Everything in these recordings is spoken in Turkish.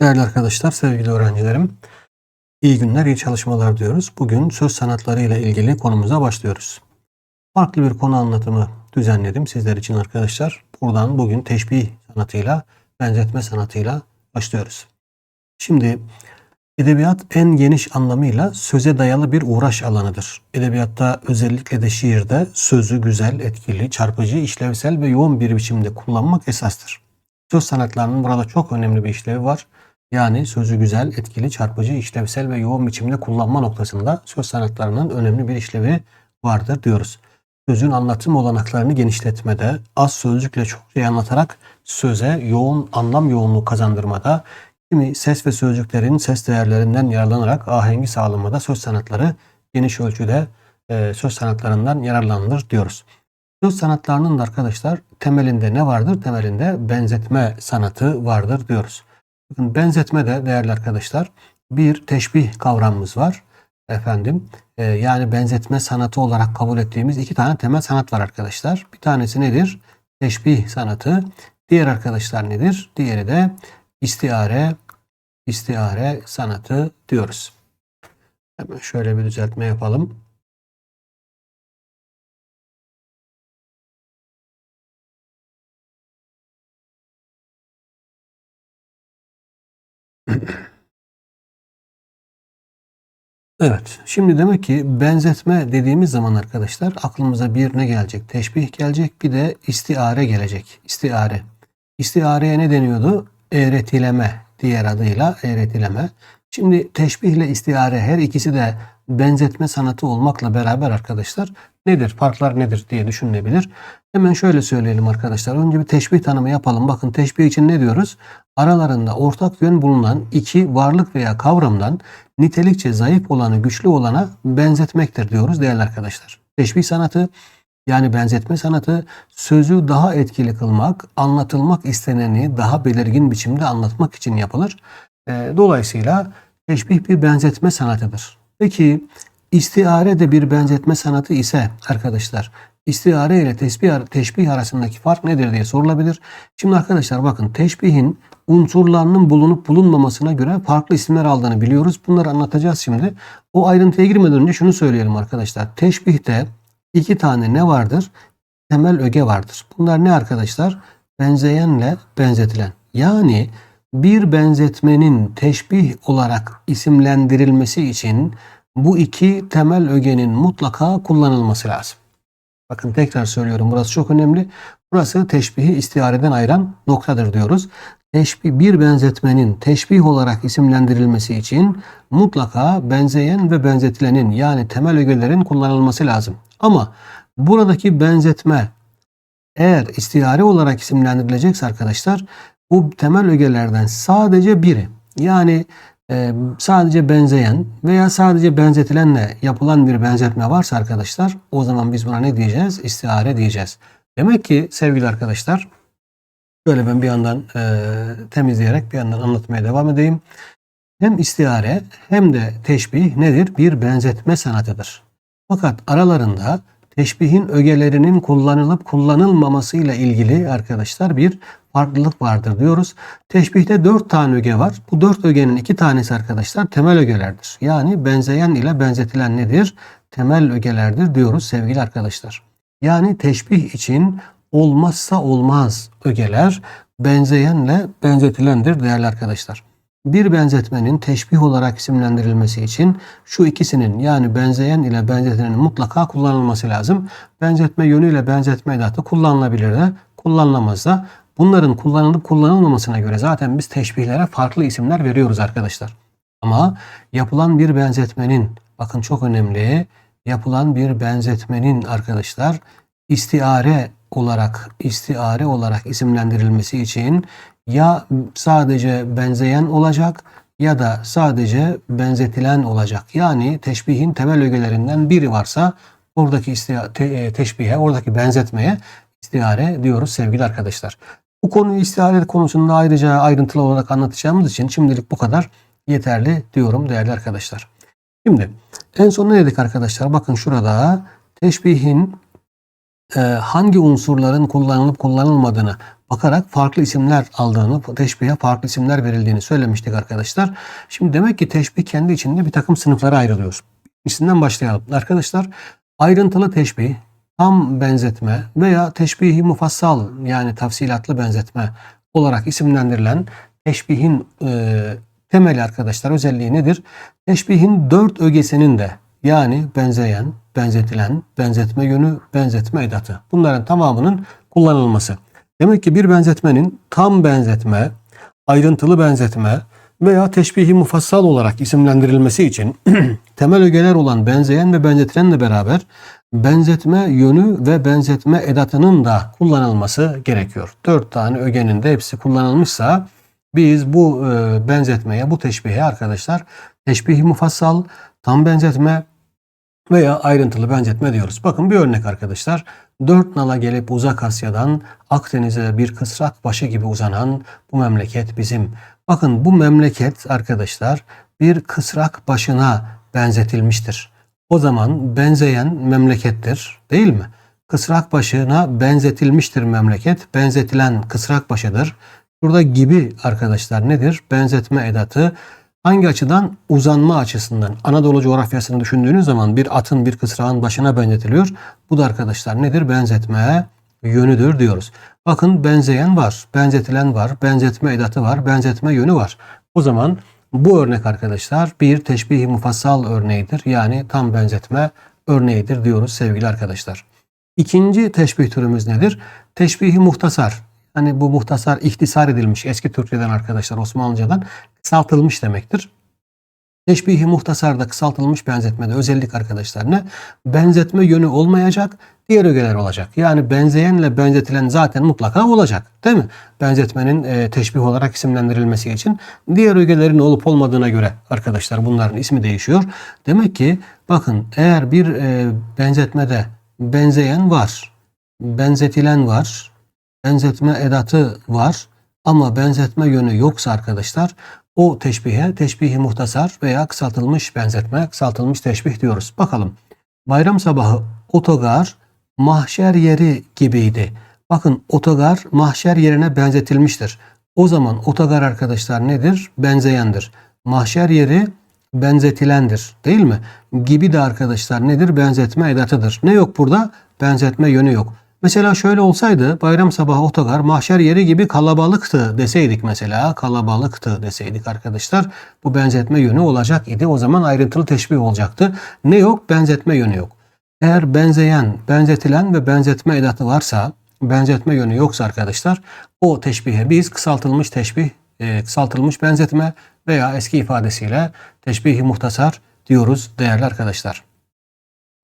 Değerli arkadaşlar, sevgili öğrencilerim, iyi günler, iyi çalışmalar diyoruz. Bugün söz sanatları ile ilgili konumuza başlıyoruz. Farklı bir konu anlatımı düzenledim sizler için arkadaşlar. Buradan bugün teşbih sanatıyla, benzetme sanatıyla başlıyoruz. Şimdi edebiyat en geniş anlamıyla söze dayalı bir uğraş alanıdır. Edebiyatta özellikle de şiirde sözü güzel, etkili, çarpıcı, işlevsel ve yoğun bir biçimde kullanmak esastır. Söz sanatlarının burada çok önemli bir işlevi var. Yani sözü güzel, etkili, çarpıcı, işlevsel ve yoğun biçimde kullanma noktasında söz sanatlarının önemli bir işlevi vardır diyoruz. Sözün anlatım olanaklarını genişletmede, az sözcükle çok şey anlatarak söze yoğun anlam yoğunluğu kazandırmada, kimi ses ve sözcüklerin ses değerlerinden yararlanarak ahengi sağlamada söz sanatları geniş ölçüde e, söz sanatlarından yararlanılır diyoruz. Söz sanatlarının da arkadaşlar temelinde ne vardır? Temelinde benzetme sanatı vardır diyoruz. Bakın benzetme de değerli arkadaşlar bir teşbih kavramımız var. Efendim e, yani benzetme sanatı olarak kabul ettiğimiz iki tane temel sanat var arkadaşlar. Bir tanesi nedir? Teşbih sanatı. Diğer arkadaşlar nedir? Diğeri de istiare, istiare sanatı diyoruz. Hemen şöyle bir düzeltme yapalım. Evet. Şimdi demek ki benzetme dediğimiz zaman arkadaşlar aklımıza bir ne gelecek? Teşbih gelecek. Bir de istiare gelecek. İstiare. İstiareye ne deniyordu? Eğretileme diğer adıyla eğretileme. Şimdi teşbih ile istiare her ikisi de benzetme sanatı olmakla beraber arkadaşlar nedir? Farklar nedir diye düşünülebilir. Hemen şöyle söyleyelim arkadaşlar. Önce bir teşbih tanımı yapalım. Bakın teşbih için ne diyoruz? Aralarında ortak yön bulunan iki varlık veya kavramdan nitelikçe zayıf olanı güçlü olana benzetmektir diyoruz değerli arkadaşlar. Teşbih sanatı yani benzetme sanatı sözü daha etkili kılmak, anlatılmak isteneni daha belirgin biçimde anlatmak için yapılır. Dolayısıyla teşbih bir benzetme sanatıdır. Peki istiare de bir benzetme sanatı ise arkadaşlar istiare ile tesbih, teşbih arasındaki fark nedir diye sorulabilir. Şimdi arkadaşlar bakın teşbihin unsurlarının bulunup bulunmamasına göre farklı isimler aldığını biliyoruz. Bunları anlatacağız şimdi. O ayrıntıya girmeden önce şunu söyleyelim arkadaşlar. Teşbihte iki tane ne vardır? Temel öge vardır. Bunlar ne arkadaşlar? Benzeyenle benzetilen. Yani bir benzetmenin teşbih olarak isimlendirilmesi için bu iki temel ögenin mutlaka kullanılması lazım. Bakın tekrar söylüyorum burası çok önemli. Burası teşbihi istihareden ayıran noktadır diyoruz. Teşbih bir benzetmenin teşbih olarak isimlendirilmesi için mutlaka benzeyen ve benzetilenin yani temel ögelerin kullanılması lazım. Ama buradaki benzetme eğer istihare olarak isimlendirilecekse arkadaşlar bu temel ögelerden sadece biri yani sadece benzeyen veya sadece benzetilenle yapılan bir benzetme varsa arkadaşlar o zaman biz buna ne diyeceğiz? İstihare diyeceğiz. Demek ki sevgili arkadaşlar böyle ben bir yandan e, temizleyerek bir yandan anlatmaya devam edeyim. Hem istihare hem de teşbih nedir? Bir benzetme sanatıdır. Fakat aralarında teşbihin ögelerinin kullanılıp kullanılmamasıyla ilgili arkadaşlar bir farklılık vardır diyoruz. Teşbihte dört tane öge var. Bu dört ögenin iki tanesi arkadaşlar temel ögelerdir. Yani benzeyen ile benzetilen nedir? Temel ögelerdir diyoruz sevgili arkadaşlar. Yani teşbih için olmazsa olmaz ögeler benzeyenle benzetilendir değerli arkadaşlar. Bir benzetmenin teşbih olarak isimlendirilmesi için şu ikisinin yani benzeyen ile benzetilenin mutlaka kullanılması lazım. Benzetme yönüyle benzetme edatı kullanılabilir de kullanılamaz da. Bunların kullanılıp kullanılmamasına göre zaten biz teşbihlere farklı isimler veriyoruz arkadaşlar. Ama yapılan bir benzetmenin bakın çok önemli yapılan bir benzetmenin arkadaşlar istiare olarak istiare olarak isimlendirilmesi için ya sadece benzeyen olacak ya da sadece benzetilen olacak. Yani teşbihin temel ögelerinden biri varsa oradaki te teşbihe, oradaki benzetmeye istihare diyoruz sevgili arkadaşlar. Bu konuyu istihare konusunda ayrıca ayrıntılı olarak anlatacağımız için şimdilik bu kadar yeterli diyorum değerli arkadaşlar. Şimdi en son ne dedik arkadaşlar? Bakın şurada teşbihin e, hangi unsurların kullanılıp kullanılmadığını bakarak farklı isimler aldığını, teşbihe farklı isimler verildiğini söylemiştik arkadaşlar. Şimdi demek ki teşbih kendi içinde bir takım sınıflara ayrılıyor. İsimden başlayalım. Arkadaşlar ayrıntılı teşbih, tam benzetme veya teşbihi mufassal yani tafsilatlı benzetme olarak isimlendirilen teşbihin e, temeli arkadaşlar özelliği nedir? Teşbihin dört ögesinin de yani benzeyen, benzetilen, benzetme yönü, benzetme edatı. Bunların tamamının kullanılması. Demek ki bir benzetmenin tam benzetme, ayrıntılı benzetme veya teşbihi mufassal olarak isimlendirilmesi için temel ögeler olan benzeyen ve benzetilenle beraber benzetme yönü ve benzetme edatının da kullanılması gerekiyor. Dört tane ögenin de hepsi kullanılmışsa biz bu e, benzetmeye, bu teşbihe arkadaşlar teşbihi mufassal, tam benzetme veya ayrıntılı benzetme diyoruz. Bakın bir örnek arkadaşlar. Dört nala gelip uzak Asya'dan Akdeniz'e bir kısrak başı gibi uzanan bu memleket bizim. Bakın bu memleket arkadaşlar bir kısrak başına benzetilmiştir. O zaman benzeyen memlekettir değil mi? Kısrak başına benzetilmiştir memleket. Benzetilen kısrak başıdır. Burada gibi arkadaşlar nedir? Benzetme edatı hangi açıdan? Uzanma açısından. Anadolu coğrafyasını düşündüğünüz zaman bir atın bir kısrağın başına benzetiliyor. Bu da arkadaşlar nedir? Benzetme yönüdür diyoruz. Bakın benzeyen var, benzetilen var, benzetme edatı var, benzetme yönü var. O zaman bu örnek arkadaşlar bir teşbih mufassal örneğidir. Yani tam benzetme örneğidir diyoruz sevgili arkadaşlar. İkinci teşbih türümüz nedir? Teşbihi muhtasar. Hani bu muhtasar ihtisar edilmiş eski Türkçeden arkadaşlar Osmanlıcadan kısaltılmış demektir. Teşbihi muhtasarda kısaltılmış benzetmede özellik arkadaşlar ne? Benzetme yönü olmayacak, diğer ögeler olacak. Yani benzeyenle benzetilen zaten mutlaka olacak. Değil mi? Benzetmenin e, teşbih olarak isimlendirilmesi için diğer ögelerin olup olmadığına göre arkadaşlar bunların ismi değişiyor. Demek ki bakın eğer bir e, benzetmede benzeyen var, benzetilen var, benzetme edatı var ama benzetme yönü yoksa arkadaşlar o teşbihe teşbihi muhtasar veya kısaltılmış benzetme, kısaltılmış teşbih diyoruz. Bakalım. Bayram sabahı otogar mahşer yeri gibiydi. Bakın otogar mahşer yerine benzetilmiştir. O zaman otogar arkadaşlar nedir? Benzeyendir. Mahşer yeri benzetilendir. Değil mi? Gibi de arkadaşlar nedir? Benzetme edatıdır. Ne yok burada? Benzetme yönü yok. Mesela şöyle olsaydı bayram sabahı otogar mahşer yeri gibi kalabalıktı deseydik mesela kalabalıktı deseydik arkadaşlar bu benzetme yönü olacak idi. O zaman ayrıntılı teşbih olacaktı. Ne yok? Benzetme yönü yok. Eğer benzeyen, benzetilen ve benzetme edatı varsa benzetme yönü yoksa arkadaşlar o teşbihe biz kısaltılmış teşbih, e, kısaltılmış benzetme veya eski ifadesiyle teşbihi muhtasar diyoruz değerli arkadaşlar.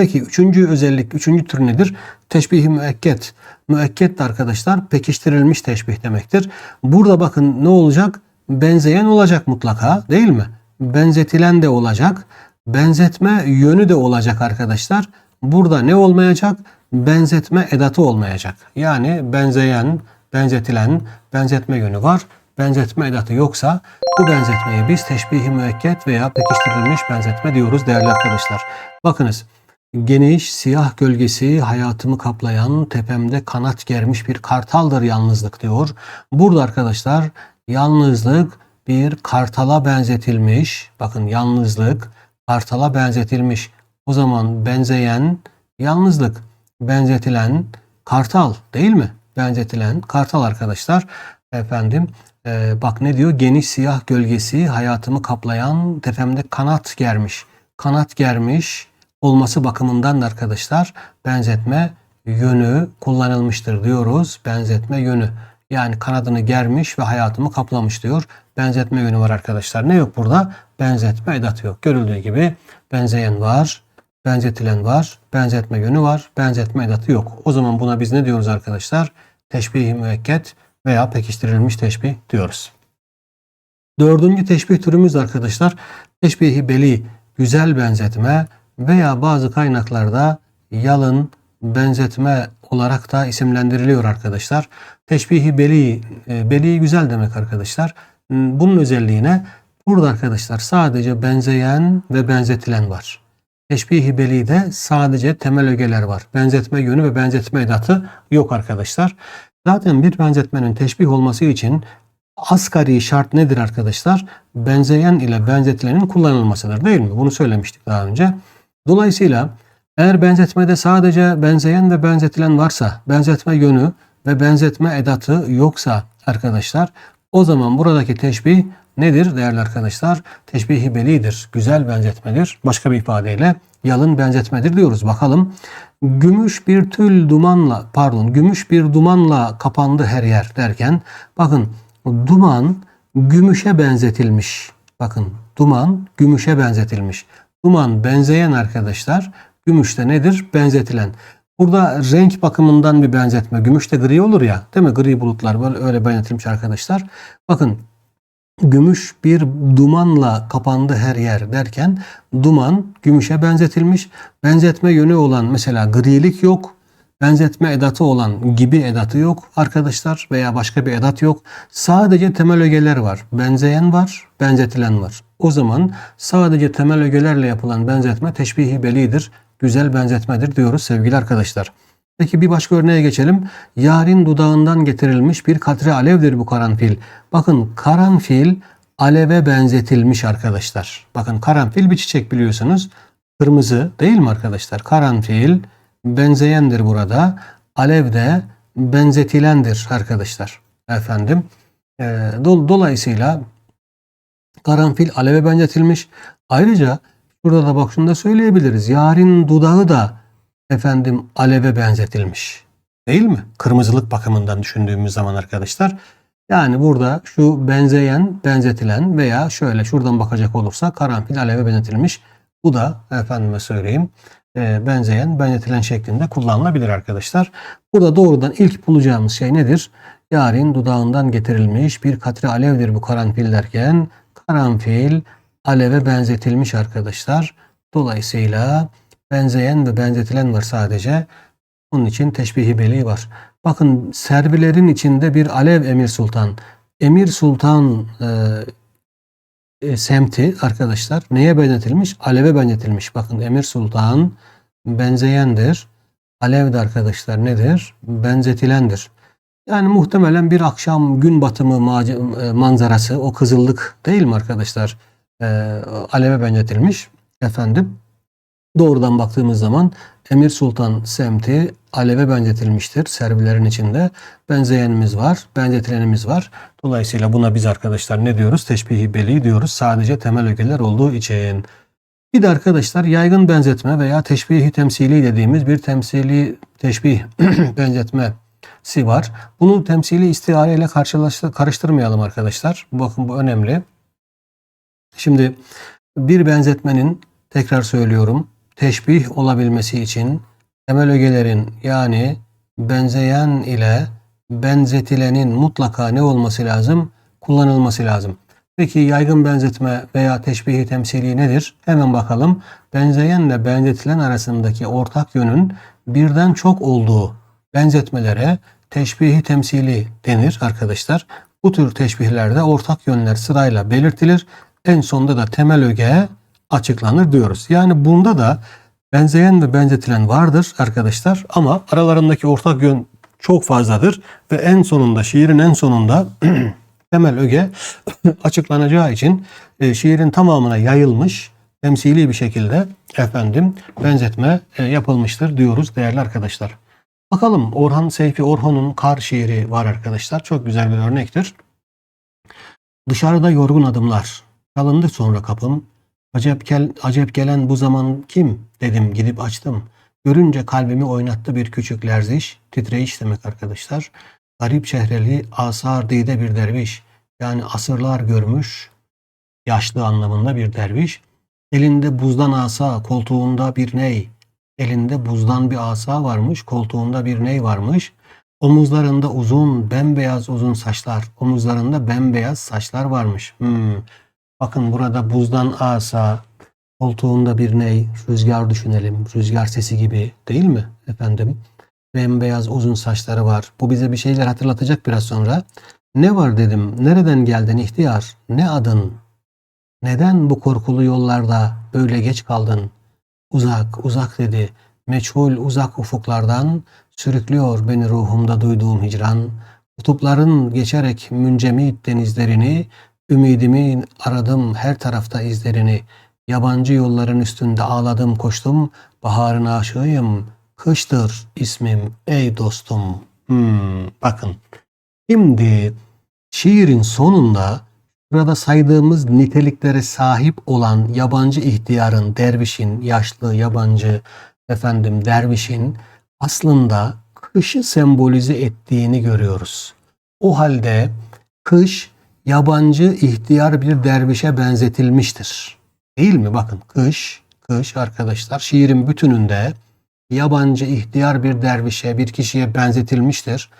Peki üçüncü özellik, üçüncü tür nedir? Teşbih-i müekket. Müekket de arkadaşlar pekiştirilmiş teşbih demektir. Burada bakın ne olacak? Benzeyen olacak mutlaka değil mi? Benzetilen de olacak. Benzetme yönü de olacak arkadaşlar. Burada ne olmayacak? Benzetme edatı olmayacak. Yani benzeyen, benzetilen, benzetme yönü var. Benzetme edatı yoksa bu benzetmeye biz teşbih-i müekket veya pekiştirilmiş benzetme diyoruz değerli arkadaşlar. Bakınız Geniş siyah gölgesi hayatımı kaplayan tepemde kanat germiş bir kartaldır yalnızlık diyor. Burada arkadaşlar yalnızlık bir kartala benzetilmiş. Bakın yalnızlık kartala benzetilmiş. O zaman benzeyen yalnızlık, benzetilen kartal değil mi? Benzetilen kartal arkadaşlar. Efendim e, bak ne diyor? Geniş siyah gölgesi hayatımı kaplayan tepemde kanat germiş. Kanat germiş olması bakımından da arkadaşlar benzetme yönü kullanılmıştır diyoruz. Benzetme yönü. Yani kanadını germiş ve hayatımı kaplamış diyor. Benzetme yönü var arkadaşlar. Ne yok burada? Benzetme edatı yok. Görüldüğü gibi benzeyen var, benzetilen var, benzetme yönü var, benzetme edatı yok. O zaman buna biz ne diyoruz arkadaşlar? Teşbih-i müekket veya pekiştirilmiş teşbih diyoruz. Dördüncü teşbih türümüz arkadaşlar teşbih-i beli, güzel benzetme, veya bazı kaynaklarda yalın, benzetme olarak da isimlendiriliyor arkadaşlar. Teşbihi beli, e, beli güzel demek arkadaşlar. Bunun özelliğine burada arkadaşlar sadece benzeyen ve benzetilen var. Teşbihi de sadece temel ögeler var. Benzetme yönü ve benzetme edatı yok arkadaşlar. Zaten bir benzetmenin teşbih olması için asgari şart nedir arkadaşlar? Benzeyen ile benzetilenin kullanılmasıdır değil mi? Bunu söylemiştik daha önce. Dolayısıyla eğer benzetmede sadece benzeyen ve benzetilen varsa, benzetme yönü ve benzetme edatı yoksa arkadaşlar o zaman buradaki teşbih nedir değerli arkadaşlar? Teşbih-i belidir, güzel benzetmedir. Başka bir ifadeyle yalın benzetmedir diyoruz. Bakalım. Gümüş bir tül dumanla, pardon, gümüş bir dumanla kapandı her yer derken bakın duman gümüşe benzetilmiş. Bakın duman gümüşe benzetilmiş. Duman benzeyen arkadaşlar gümüş de nedir? Benzetilen. Burada renk bakımından bir benzetme. Gümüş de gri olur ya. Değil mi? Gri bulutlar böyle öyle benzetilmiş arkadaşlar. Bakın gümüş bir dumanla kapandı her yer derken duman gümüşe benzetilmiş. Benzetme yönü olan mesela grilik yok. Benzetme edatı olan gibi edatı yok arkadaşlar veya başka bir edat yok. Sadece temel ögeler var. Benzeyen var, benzetilen var. O zaman sadece temel ögelerle yapılan benzetme teşbihi belidir. Güzel benzetmedir diyoruz sevgili arkadaşlar. Peki bir başka örneğe geçelim. Yarın dudağından getirilmiş bir katre alevdir bu karanfil. Bakın karanfil aleve benzetilmiş arkadaşlar. Bakın karanfil bir çiçek biliyorsunuz. Kırmızı değil mi arkadaşlar? Karanfil benzeyendir burada. Alev de benzetilendir arkadaşlar. Efendim. E, do- dolayısıyla karanfil aleve benzetilmiş. Ayrıca burada da bak şunu da söyleyebiliriz. Yarın dudağı da efendim aleve benzetilmiş. Değil mi? Kırmızılık bakımından düşündüğümüz zaman arkadaşlar. Yani burada şu benzeyen, benzetilen veya şöyle şuradan bakacak olursa karanfil aleve benzetilmiş. Bu da efendime söyleyeyim benzeyen, benzetilen şeklinde kullanılabilir arkadaşlar. Burada doğrudan ilk bulacağımız şey nedir? Yarın dudağından getirilmiş bir katre alevdir bu karanfil derken karanfil aleve benzetilmiş arkadaşlar. Dolayısıyla benzeyen ve benzetilen var sadece. Onun için teşbihi beli var. Bakın servilerin içinde bir alev Emir Sultan. Emir Sultan e, e, semti arkadaşlar neye benzetilmiş? Aleve benzetilmiş. Bakın Emir Sultan benzeyendir. Alev de arkadaşlar nedir? Benzetilendir. Yani muhtemelen bir akşam gün batımı e, manzarası o kızıllık değil mi arkadaşlar? E, aleve benzetilmiş. Efendim doğrudan baktığımız zaman Emir Sultan semti aleve benzetilmiştir. Servilerin içinde benzeyenimiz var, benzetilenimiz var. Dolayısıyla buna biz arkadaşlar ne diyoruz? Teşbihi beli diyoruz. Sadece temel ögeler olduğu için. Bir de arkadaşlar yaygın benzetme veya teşbihi temsili dediğimiz bir temsili teşbih benzetmesi var. Bunu temsili istiare ile karıştırmayalım arkadaşlar. Bakın bu önemli. Şimdi bir benzetmenin tekrar söylüyorum teşbih olabilmesi için temel ögelerin yani benzeyen ile benzetilenin mutlaka ne olması lazım? Kullanılması lazım. Peki yaygın benzetme veya teşbihi temsili nedir? Hemen bakalım. Benzeyenle benzetilen arasındaki ortak yönün birden çok olduğu benzetmelere teşbihi temsili denir arkadaşlar. Bu tür teşbihlerde ortak yönler sırayla belirtilir. En sonunda da temel öge açıklanır diyoruz. Yani bunda da benzeyen ve benzetilen vardır arkadaşlar ama aralarındaki ortak yön çok fazladır ve en sonunda şiirin en sonunda temel öge açıklanacağı için e, şiirin tamamına yayılmış temsili bir şekilde efendim benzetme e, yapılmıştır diyoruz değerli arkadaşlar. Bakalım Orhan Seyfi Orhan'ın Kar şiiri var arkadaşlar. Çok güzel bir örnektir. Dışarıda yorgun adımlar. Çalındı sonra kapım. Acep, gel, acep gelen bu zaman kim? Dedim gidip açtım. Görünce kalbimi oynattı bir küçük lerziş. Titreyiş demek arkadaşlar. Garip şehreli asar dide bir derviş. Yani asırlar görmüş yaşlı anlamında bir derviş. Elinde buzdan asa, koltuğunda bir ney. Elinde buzdan bir asa varmış, koltuğunda bir ney varmış. Omuzlarında uzun, bembeyaz uzun saçlar. Omuzlarında bembeyaz saçlar varmış. Hmm. Bakın burada buzdan asa, koltuğunda bir ney, rüzgar düşünelim. Rüzgar sesi gibi değil mi efendim? Bembeyaz uzun saçları var. Bu bize bir şeyler hatırlatacak biraz sonra. Ne var dedim, nereden geldin ihtiyar, ne adın? Neden bu korkulu yollarda böyle geç kaldın? Uzak, uzak dedi. Meçhul uzak ufuklardan sürüklüyor beni ruhumda duyduğum hicran. Kutupların geçerek müncemit denizlerini, ümidimin aradım her tarafta izlerini. Yabancı yolların üstünde ağladım koştum, baharın aşığıyım, kıştır ismim ey dostum. Hmm, bakın. Şimdi şiirin sonunda burada saydığımız niteliklere sahip olan yabancı ihtiyarın, dervişin, yaşlı yabancı efendim dervişin aslında kışı sembolize ettiğini görüyoruz. O halde kış yabancı ihtiyar bir dervişe benzetilmiştir. Değil mi? Bakın kış, kış arkadaşlar şiirin bütününde yabancı ihtiyar bir dervişe, bir kişiye benzetilmiştir.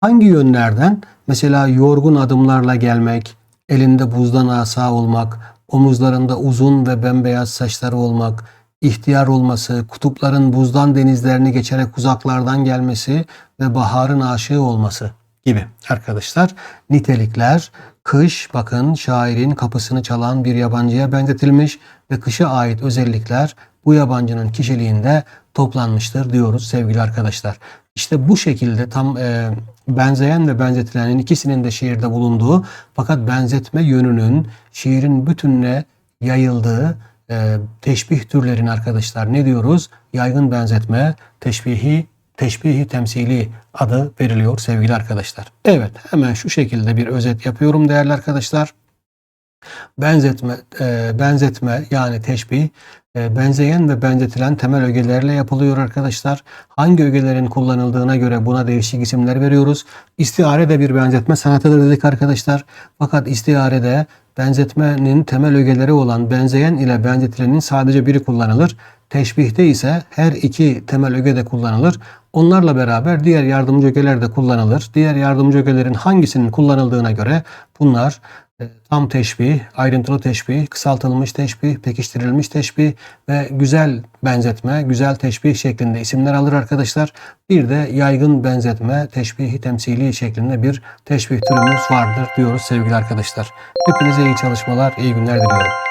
Hangi yönlerden? Mesela yorgun adımlarla gelmek, elinde buzdan asa olmak, omuzlarında uzun ve bembeyaz saçları olmak, ihtiyar olması, kutupların buzdan denizlerini geçerek uzaklardan gelmesi ve baharın aşığı olması gibi arkadaşlar. Nitelikler kış bakın şairin kapısını çalan bir yabancıya benzetilmiş ve kışa ait özellikler bu yabancının kişiliğinde toplanmıştır diyoruz sevgili arkadaşlar. İşte bu şekilde tam e, benzeyen ve benzetilenin ikisinin de şiirde bulunduğu fakat benzetme yönünün şiirin bütününe yayıldığı e, teşbih türlerin arkadaşlar ne diyoruz? Yaygın benzetme, teşbihi, teşbihi temsili adı veriliyor sevgili arkadaşlar. Evet hemen şu şekilde bir özet yapıyorum değerli arkadaşlar. Benzetme, e, benzetme yani teşbih e, benzeyen ve benzetilen temel ögelerle yapılıyor arkadaşlar. Hangi ögelerin kullanıldığına göre buna değişik isimler veriyoruz. İstiare de bir benzetme sanatıdır dedik arkadaşlar. Fakat istiarede benzetmenin temel ögeleri olan benzeyen ile benzetilenin sadece biri kullanılır. Teşbihte ise her iki temel öge de kullanılır. Onlarla beraber diğer yardımcı ögeler de kullanılır. Diğer yardımcı ögelerin hangisinin kullanıldığına göre bunlar tam teşbih, ayrıntılı teşbih, kısaltılmış teşbih, pekiştirilmiş teşbih ve güzel benzetme, güzel teşbih şeklinde isimler alır arkadaşlar. Bir de yaygın benzetme, teşbihi temsili şeklinde bir teşbih türümüz vardır diyoruz sevgili arkadaşlar. Hepinize iyi çalışmalar, iyi günler diliyorum.